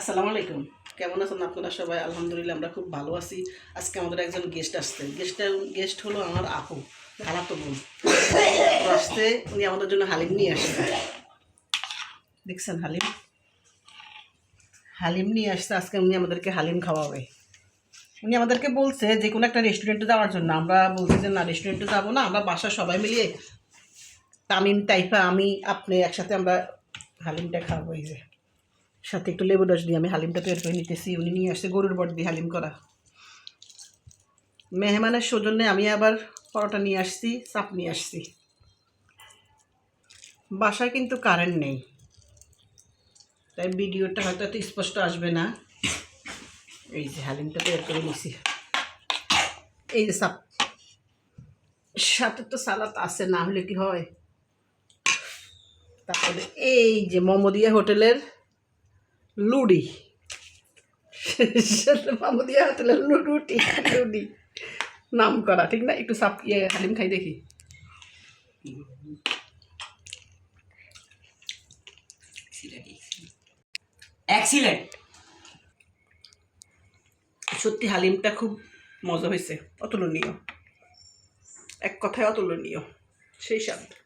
আসসালামু আলাইকুম। কেমন আছেন আপনারা সবাই? আলহামদুলিল্লাহ আমরা খুব ভালো আছি। আজকে আমাদের একজন গেস্ট আসছে। গেস্টটা গেস্ট হলো আমার আপু খালাতো বোন। আসতে উনি আমাদের জন্য হালিম নিয়ে আসছে। দেখছেন হালিম? হালিম নিয়ে আসছে, আজকে উনি আমাদেরকে হালিম খাওয়াবে। উনি আমাদেরকে বলছে যে, কোনো একটা রেস্টুরেন্টে যাওয়ার জন্য। আমরা বলছি যে, না রেস্টুরেন্টে যাব না। আমরা বাসার সবাই মিলিয়ে তামিম টাইপা আমি, আপনি একসাথে আমরা হালিমটা খাব এই যে। সাথে একটু লেবু রস দিয়ে আমি হালিমটা তৈরি করে নিতেছি। উনি নিয়ে আসছে গরুর বট দিয়ে হালিম করা। মেহমানের সৌজন্যে আমি আবার পরোটা নিয়ে আসছি, চাপ নিয়ে আসছি। বাসায় কিন্তু কারেন্ট নেই। তাই ভিডিওটা হয়তো এত স্পষ্ট আসবে না। এই যে হালিমটা তৈরি করে নিছি। এই যে চাপ। সাথে তো সালাদ আছে, না হলে কি হয়? তারপরে এই যে মমদিয়া হোটেলের লুডি মমদিয়া হোটেলের লুডুটি, লুডি। নাম করা, ঠিক না? একটু সাপ ইয়ে হালিম খাই দেখি। এক্সিলেন্ট সত্যি হালিমটা খুব মজা হয়েছে। অতুলনীয়। এক কথায় অতুলনীয়। সেই স্বাদ।